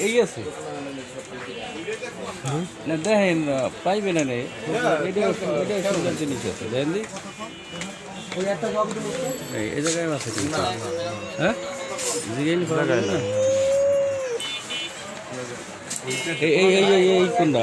এই আছে না দেখেন পাইবে না জিনিস আছে দেখেন এই জায়গায় আছে কিন্তু হ্যাঁ জিগাইলি পাওয়া যায় না এই এই এই কোনটা?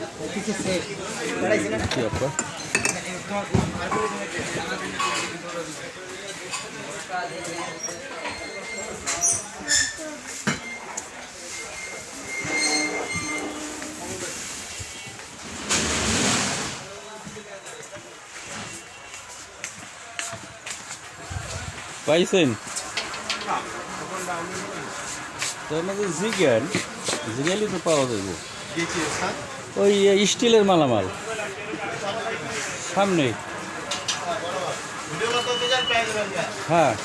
পাইছেন? তো আমাদের জিজ্ঞান জিজ্ঞালি তো পাওয়া যাবে ওই স্টিলের মালামাল। সামনে। হ্যাঁ।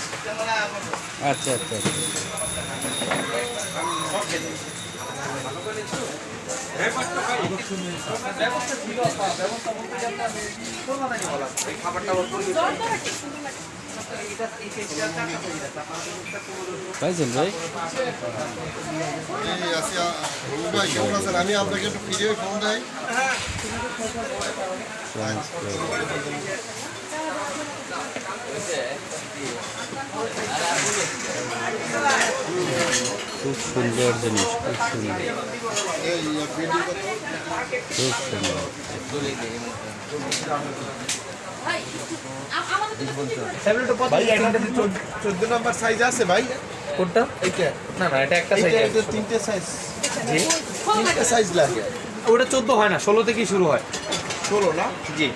আচ্ছা আচ্ছা আচ্ছা। পাইছেন ভাই। এই আছি? আ- ভাই কেমন আছেন? আমি আপনাকে একটু ফিরে ফোন দেয় খুব সুন্দর জিনিস খুব সুন্দর। খুব সুন্দর। চোদ্দ নম্বর সাইজ আছে ভাই। কোনটা? এইটা। না না এটা একটা সাইজ তিনটে সাইজ জি। তিনটে সাইজ লাগে। ওটা চোদ্দ হয় না ষোলো থেকেই শুরু হয়। ষোলো না? জি।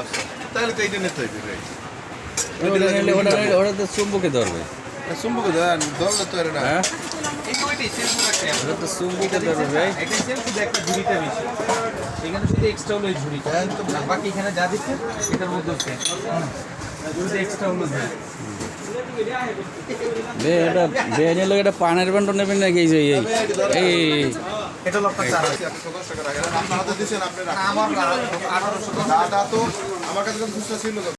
আচ্ছা। তাহলে তো এইটা নিতে হবে ওটা তো চুম্বকে ধরবে। ধরলে তো না। হ্যাঁ? একটা ওটা তো চুম্বকে ধরবে ভাই এটাই সেম শুধু একটা ঝুড়িটা বেশি। এখানে শুধু এক্সট্রা হলো ঝুড়িটা। আর বাকি এখানে যা দিচ্ছে এটার মধ্যে সেম এক্সট্রা হলো বে এটা বে নিলে এটা পানের বান্ড নেবেন নাকি এই যে এই এই এটা আপনার চার। সদস্য টাকা রাখেন। আপনার হাতে দিচ্ছেন আপনারা আমার আঠারোশো দাদা তো আমার কাছে খুচরা ছিল তো।